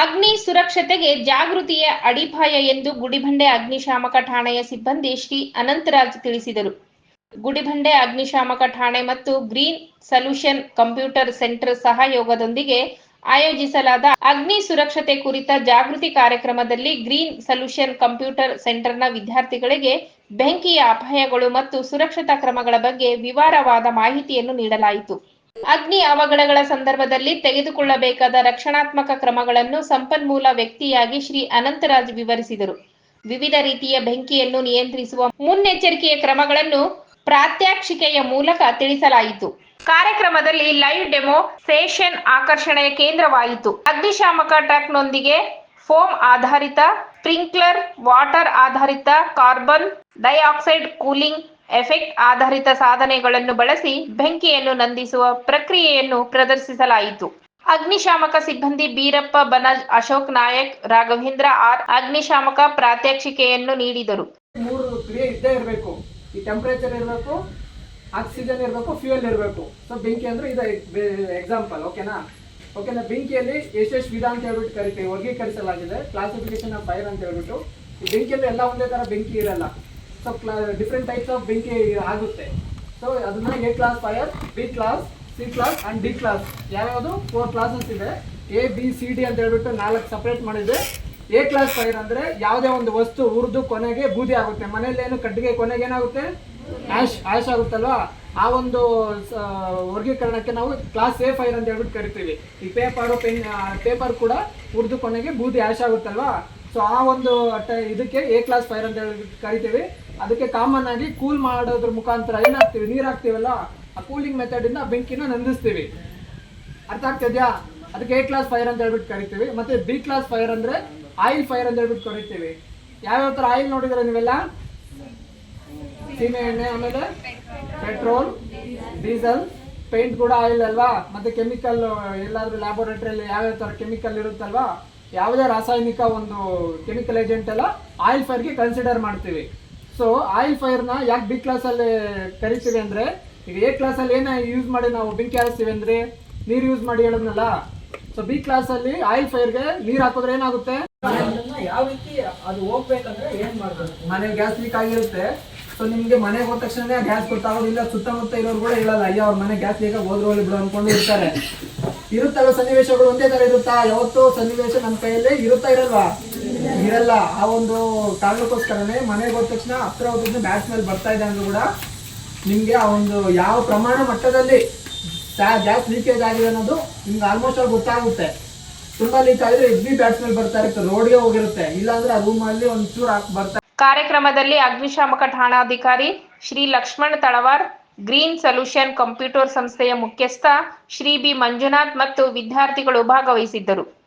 ಅಗ್ನಿ ಸುರಕ್ಷತೆಗೆ ಜಾಗೃತಿಯ ಅಡಿಪಾಯ ಎಂದು ಗುಡಿಬಂಡೆ ಅಗ್ನಿಶಾಮಕ ಠಾಣೆಯ ಸಿಬ್ಬಂದಿ ಶ್ರೀ ಅನಂತರಾಜ್ ತಿಳಿಸಿದರು. ಗುಡಿಬಂಡೆ ಅಗ್ನಿಶಾಮಕ ಠಾಣೆ ಮತ್ತು ಗ್ರೀನ್ ಸೊಲ್ಯೂಷನ್ ಕಂಪ್ಯೂಟರ್ ಸೆಂಟರ್ ಸಹಯೋಗದೊಂದಿಗೆ ಆಯೋಜಿಸಲಾದ ಅಗ್ನಿ ಸುರಕ್ಷತೆ ಕುರಿತ ಜಾಗೃತಿ ಕಾರ್ಯಕ್ರಮದಲ್ಲಿ ಗ್ರೀನ್ ಸೊಲ್ಯೂಷನ್ ಕಂಪ್ಯೂಟರ್ ಸೆಂಟರ್ನ ವಿದ್ಯಾರ್ಥಿಗಳಿಗೆ ಬೆಂಕಿಯ ಅಪಾಯಗಳು ಮತ್ತು ಸುರಕ್ಷತಾ ಕ್ರಮಗಳ ಬಗ್ಗೆ ವಿವರವಾದ ಮಾಹಿತಿಯನ್ನು ನೀಡಲಾಯಿತು. ಅಗ್ನಿ ಅವಘಡಗಳ ಸಂದರ್ಭದಲ್ಲಿ ತೆಗೆದುಕೊಳ್ಳಬೇಕಾದ ರಕ್ಷಣಾತ್ಮಕ ಕ್ರಮಗಳನ್ನು ಸಂಪನ್ಮೂಲ ವ್ಯಕ್ತಿಯಾಗಿ ಶ್ರೀ ಅನಂತರಾಜ್ ವಿವರಿಸಿದರು. ವಿವಿಧ ರೀತಿಯ ಬೆಂಕಿಯನ್ನು ನಿಯಂತ್ರಿಸುವ ಮುನ್ನೆಚ್ಚರಿಕೆಯ ಕ್ರಮಗಳನ್ನು ಪ್ರಾತ್ಯಕ್ಷಿಕೆಯ ಮೂಲಕ ತಿಳಿಸಲಾಯಿತು. ಕಾರ್ಯಕ್ರಮದಲ್ಲಿ ಲೈವ್ ಡೆಮೋ ಸೆಷನ್ ಆಕರ್ಷಣೆಯ ಕೇಂದ್ರವಾಯಿತು. ಅಗ್ನಿಶಾಮಕ ಟ್ರಕ್ನೊಂದಿಗೆ ಫೋಮ್ ಆಧಾರಿತ, ಸ್ಪ್ರಿಂಕ್ಲರ್, ವಾಟರ್ ಆಧಾರಿತ, ಕಾರ್ಬನ್ ಡೈಆಕ್ಸೈಡ್ ಕೂಲಿಂಗ್ ಎಫೆಕ್ಟ್ ಆಧಾರಿತ ಸಾಧನೆಗಳನ್ನು ಬಳಸಿ ಬೆಂಕಿಯನ್ನು ನಂದಿಸುವ ಪ್ರಕ್ರಿಯೆಯನ್ನು ಪ್ರದರ್ಶಿಸಲಾಯಿತು. ಅಗ್ನಿಶಾಮಕ ಸಿಬ್ಬಂದಿ ಬೀರಪ್ಪ ಬನಜ್, ಅಶೋಕ್ ನಾಯಕ್, ರಾಘವೇಂದ್ರ ಆರ್, ಅಗ್ನಿಶಾಮಕ ಪ್ರಾತ್ಯಕ್ಷಿಕೆಯನ್ನು ನೀಡಿದರು. ಮೂರು ಕ್ರಿಯೆ ಇದ್ದೇ ಇರಬೇಕು. ಈ ಟೆಂಪರೇಚರ್ ಇರಬೇಕು ಆಕ್ಸಿಜನ್ ಇರಬೇಕು ಫ್ಯೂಯಲ್ ಇರಬೇಕು. ಸೊ ಬೆಂಕಿ ಅಂದ್ರೆ ಇದು ಎಕ್ಸಾಂಪಲ್ ಓಕೆನಾ ಓಕೆನಾ ಬೆಂಕಿಯಲ್ಲಿ ಎಷ್ಟೆಷ್ಟು ವಿಧ ಅಂತ ಹೇಳ್ಬಿಟ್ಟು ಕರಿತೀವಿ, ವರ್ಗೀಕರಿಸಲಾಗಿದೆ. ಕ್ಲಾಸಿಫಿಕೇಶನ್ ಆಫ್ ಫೈರ್ ಅಂತ ಹೇಳ್ಬಿಟ್ಟು. ಈ ಬೆಂಕಿಯಲ್ಲಿ ಎಲ್ಲ ಒಂದೇ ತರ ಬೆಂಕಿ ಇರಲ್ಲ. ಡಿಫ್ರೆಂಟ್ ಟೈಪ್ಸ್ ಆಫ್ ಬೆಂಕಿ ಆಗುತ್ತೆ. ಸೊ ಅದನ್ನ A class fire B class C class and D class ಯಾವ್ಯಾವುದು? ಫೋರ್ ಕ್ಲಾಸಸ್ ಇದೆ. ಎ ಬಿ ಸಿ ಡಿ ಅಂತ ಹೇಳ್ಬಿಟ್ಟು ನಾಲ್ಕು ಸಪ್ರೇಟ್ ಮಾಡಿದೆ ಎ ಕ್ಲಾಸ್ ಫೈರ್ ಅಂದ್ರೆ ಯಾವುದೇ ಒಂದು ವಸ್ತು ಉರಿದು ಕೊನೆಗೆ ಬೂದಿ ಆಗುತ್ತೆ. ಮನೆಯಲ್ಲಿ ಏನು ಕಟ್ಟಿಗೆ ಕೊನೆಗೆ ಏನಾಗುತ್ತೆ? ಆಶ್ ಆಶ್ ಆಗುತ್ತಲ್ವಾ? ಆ ಒಂದು ವರ್ಗೀಕರಣಕ್ಕೆ ನಾವು ಕ್ಲಾಸ್ ಎ ಫೈರ್ ಅಂತ ಹೇಳ್ಬಿಟ್ಟು ಕರಿತೀವಿ. ಈ ಪೇಪರು, ಪೆನ್ ಪೇಪರ್ ಕೂಡ ಉರಿದು ಕೊನೆಗೆ ಬೂದಿ ಆಶ್ ಆಗುತ್ತಲ್ವಾ? ಸೊ ಆ ಒಂದು ಇದಕ್ಕೆ ಎ ಕ್ಲಾಸ್ ಫೈರ್ ಅಂತ ಹೇಳ್ಬಿಟ್ಟು ಕರಿತೀವಿ. ಅದಕ್ಕೆ ಕಾಮನ್ ಆಗಿ ಕೂಲ್ ಮಾಡೋದ್ರ ಮುಖಾಂತರ ಏನಾಗ್ತೀವಿ? ನೀರು ಹಾಕ್ತೀವಲ್ಲ ಆ ಕೂಲಿಂಗ್ ಮೆಥಡ್ ಇಂದ ಬೆಂಕಿನ ನಂದಿಸ್ತೀವಿ. ಅರ್ಥ ಆಗ್ತಿದ್ಯಾ? ಅದಕ್ಕೆ ಎ ಕ್ಲಾಸ್ ಫೈರ್ ಅಂತ ಹೇಳ್ಬಿಟ್ಟು ಕರಿತೀವಿ. ಮತ್ತೆ ಬಿ ಕ್ಲಾಸ್ ಫೈರ್ ಅಂದ್ರೆ ಆಯಿಲ್ ಫೈರ್ ಅಂತ ಹೇಳ್ಬಿಟ್ಟು ಕರಿತೀವಿ. ಯಾವ್ಯಾವ ತರ ಆಯಿಲ್ ನೋಡಿದ್ರೆ ನೀವೆಲ್ಲ? ಸೀಮೆ ಎಣ್ಣೆ, ಆಮೇಲೆ ಪೆಟ್ರೋಲ್ ಡೀಸೆಲ್ ಪೇಂಟ್ ಕೂಡ ಆಯಿಲ್ ಅಲ್ವಾ? ಮತ್ತೆ ಕೆಮಿಕಲ್ ಎಲ್ಲಾದ್ರೂ ಲ್ಯಾಬೋರೇಟರಿಯಲ್ಲಿ ಯಾವ್ಯಾವ ತರ ಕೆಮಿಕಲ್ ಇರುತ್ತಲ್ವಾ? ಯಾವುದೇ ರಾಸಾಯನಿಕ ಒಂದು ಕೆಮಿಕಲ್ ಏಜೆಂಟ್ ಎಲ್ಲ ಆಯಿಲ್ ಫೈರ್ಗೆ ಕನ್ಸಿಡರ್ ಮಾಡ್ತೀವಿ. ಸೊ ಆಯಿಲ್ ಫೈರ್ನ ಯಾಕೆ ಬಿ ಕ್ಲಾಸಲ್ಲಿ ಕರಿತೀವಿ ಅಂದ್ರೆ ಈಗ ಎ ಕ್ಲಾಸಲ್ಲಿ ಏನ ಯೂಸ್ ಮಾಡಿ ನಾವು ಬೆಂಕಿ ಹಾರಿಸ್ತೀವಿ ಅಂದ್ರೆ ನೀರು ಯೂಸ್ ಮಾಡಿ ಹೇಳಿದ್ನಲ್ಲ? ಸೊ ಬಿ ಕ್ಲಾಸಲ್ಲಿ ಆಯಿಲ್ ಫೈರ್ಗೆ ನೀರು ಹಾಕಿದ್ರೆ ಏನಾಗುತ್ತೆ? ಯಾವ ರೀತಿ ಅದು ಹೋಗ್ಬೇಕಂದ್ರೆ ಏನ್ ಮಾಡ್ಬೇಕು? ಮನೆ ಗ್ಯಾಸ್ ಲೀಕ್ ಆಗಿರುತ್ತೆ. ಸೊ ನಿಮ್ಗೆ ಮನೆಗೆ ಹೋದ ತಕ್ಷಣ ಗ್ಯಾಸ್ ಗೊತ್ತಾಗೋದಿಲ್ಲ ಸುತ್ತಮುತ್ತ ಇರೋರು ಕೂಡ ಹೇಳಲ್ಲ ಅಯ್ಯೋ ಅವ್ರ ಮನೆ ಗ್ಯಾಸ್ ಲೀಕ್ ಹೋದ್ರು ಹೋಗಿ ಬಿಡು ಅನ್ಕೊಂಡು ಇರ್ತಾರೆ. ಇರುತ್ತಲ್ಲ ಸನ್ನಿವೇಶಗಳು? ಒಂದೇ ತರ ಇರುತ್ತಾ? ಯಾವತ್ತೂ ಸನ್ನಿವೇಶ ನಮ್ಮ ಕೈಯಲ್ಲಿ ಇರುತ್ತಾ ಇರಲ್ವಾ? ಇರಲ್ಲ. ಆ ಒಂದು ಕಾರಣಕ್ಕೋಸ್ಕರನೇ ಮನೆಗೆ ಹೋದ ತಕ್ಷಣ ಹತ್ರ ಹೋದ್ರೆ ಬ್ಯಾಟ್ಸ್ ಮೇಲೆ ಬರ್ತಾ ಇದೆ ಅಂದ್ರೂ ಕೂಡ ನಿಮ್ಗೆ ಆ ಒಂದು ಯಾವ ಪ್ರಮಾಣ ಮಟ್ಟದಲ್ಲಿ ಗ್ಯಾಸ್ ಲೀಕೇಜ್ ಆಗಿದೆ ಅನ್ನೋದು ನಿಮ್ಗೆ ಆಲ್ಮೋಸ್ಟ್ ಆಗಿ ಗೊತ್ತಾಗುತ್ತೆ. ತುಂಬಾ ಲೀಕ್ ಆಗಿದ್ರೆ ಎಗ್ರಿ ಬ್ಯಾಟ್ಸ್ ಮೇಲೆ ಬರ್ತಾ ಇರುತ್ತೆ. ರೋಡ್ಗೆ ಹೋಗಿರುತ್ತೆ. ಇಲ್ಲಾಂದ್ರೆ ಆ ರೂಮ್ ಅಲ್ಲಿ ಒಂದ್ ಚೂರು ಹಾಕಿ ಬರ್ತಾ ಕಾರ್ಯಕ್ರಮದಲ್ಲಿ ಅಗ್ನಿಶಾಮಕ ಠಾಣಾಧಿಕಾರಿ Shri Lakshman Talwar Green Solution Computer ಸಂಸ್ಥೆಯ ಮುಖ್ಯಸ್ಥ ಶ್ರೀ ಬಿ ಮಂಜುನಾಥ್ ಮತ್ತು ವಿದ್ಯಾರ್ಥಿಗಳು ಭಾಗವಹಿಸಿದ್ದರು.